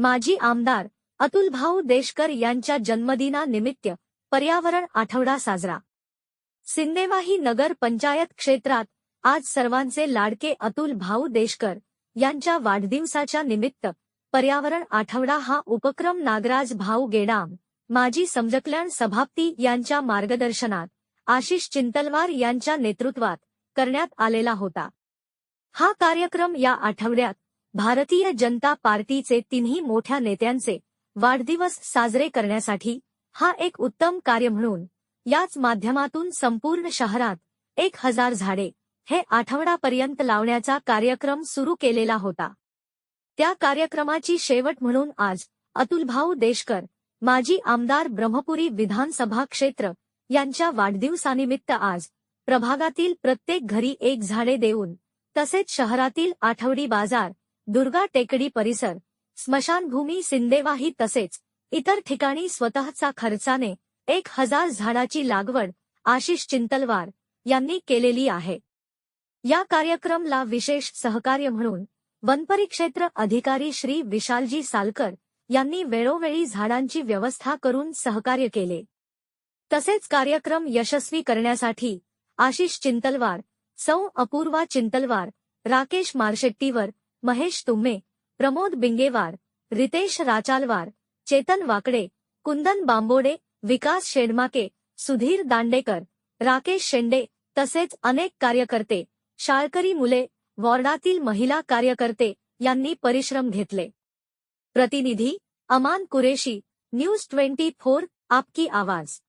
माजी आमदार अतुलभाऊ देशकर यांच्या जन्मदिनानिमित्त पर्यावरण आठवडा साजरा. सिंदेवाही नगर पंचायत क्षेत्रात आज सर्वांचे लाडके अतुल भाऊ देशकर यांच्या वाढदिवसाच्या निमित्त पर्यावरण आठवडा हा उपक्रम नागराज भाऊ गेडाम माजी समजकल्याण सभापती यांच्या मार्गदर्शनात आशिष चिंतलवार यांच्या नेतृत्वात करण्यात आलेला होता. हा कार्यक्रम या आठवड्यात भारतीय जनता पार्टीचे तिन्ही मोठ्या नेत्यांचे वाढदिवस साजरे करण्यासाठी हा एक उत्तम कार्य म्हणून याच माध्यमातून संपूर्ण शहरात एक हजार झाडे हे आठवडापर्यंत लावण्याचा कार्यक्रम सुरू केलेला होता. त्या कार्यक्रमाची शेवट म्हणून आज अतुलभाऊ देशकर माजी आमदार ब्रह्मपुरी विधानसभा क्षेत्र यांच्या वाढदिवसानिमित्त आज प्रभागातील प्रत्येक घरी एक झाडे देऊन तसेच शहरातील आठवडी बाजार दुर्गा टेकडी परिसर स्मशानभूमी सिंदेवाही तसेच इतर ठिकाणी स्वतःचा खर्चाने एक हजार झाडाची लागवड आशिष चिंतलवार यांनी केलेली आहे. या कार्यक्रमला विशेष सहकार्य म्हणून वनपरिक्षेत्र अधिकारी श्री विशालजी सालकर यांनी वेळोवेळी झाडांची व्यवस्था करून सहकार्य केले. तसेच कार्यक्रम यशस्वी करण्यासाठी आशिष चिंतलवार सौ अपूर्वा चिंतलवार राकेश मारशेट्टीवर महेश तुम्हे प्रमोद बिंगेवार रितेश राचालवार चेतन वाकडे कुंदन बांबोडे विकास शेडमाके सुधीर दांडेकर राकेश शेंडे तसेच अनेक कार्यकर्ते शाळकरी मुले वॉर्डातील महिला कार्यकर्ते यांनी परिश्रम घेतले. प्रतिनिधी Aman Qureshi news twenty four आपकी आवाज.